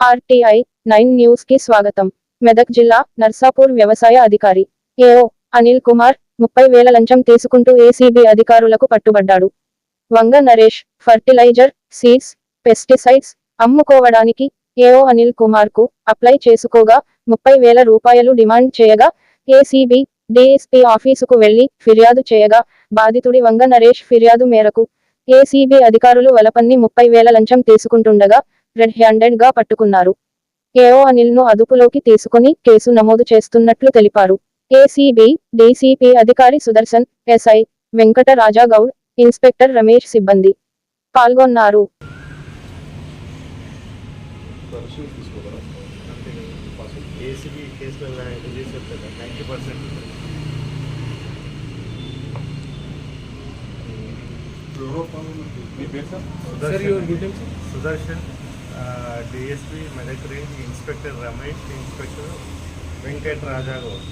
RTI nine న్యూస్కి స్వాగతం. మెదక్ జిల్లా నర్సాపూర్ వ్యవసాయ అధికారి ఏఓ అనిల్ కుమార్ ముప్పై వేల లంచం తీసుకుంటూ ఏసీబీ అధికారులకు పట్టుబడ్డాడు. Vanga Naresh fertilizer seeds pesticides అమ్ముకోవడానికి ఏఓ అనిల్ కుమార్కు అప్లై చేసుకోగా ముప్పై వేల రూపాయలు డిమాండ్ చేయగా ఏసీబీ డిఎస్పీ ఆఫీసుకు వెళ్ళి ఫిర్యాదు చేయగా బాధితుడి వంగ నరేష్ ఫిర్యాదు మేరకు ఏసీబీ అధికారులు వలపన్ని ముప్పై వేల లంచం తీసుకుంటుండగా రెడ్ హ్యాండెడ్గా పట్టుకున్నారు. ఏఓ అనిల్ను అదుపులోకి తీసుకుని కేసు నమోదు చేస్తున్నట్లు తెలిపారు. ఏసీబీ డీసీపీ అధికారి సుదర్శన్ ఎస్ఐ వెంకట రాజా గౌడ్ ఇన్స్పెక్టర్ రమేష్ సిబ్బంది పాల్గొన్నారు. Sudarshan. DSP Medak range inspector Ramesh inspector Venkat Raja Goud.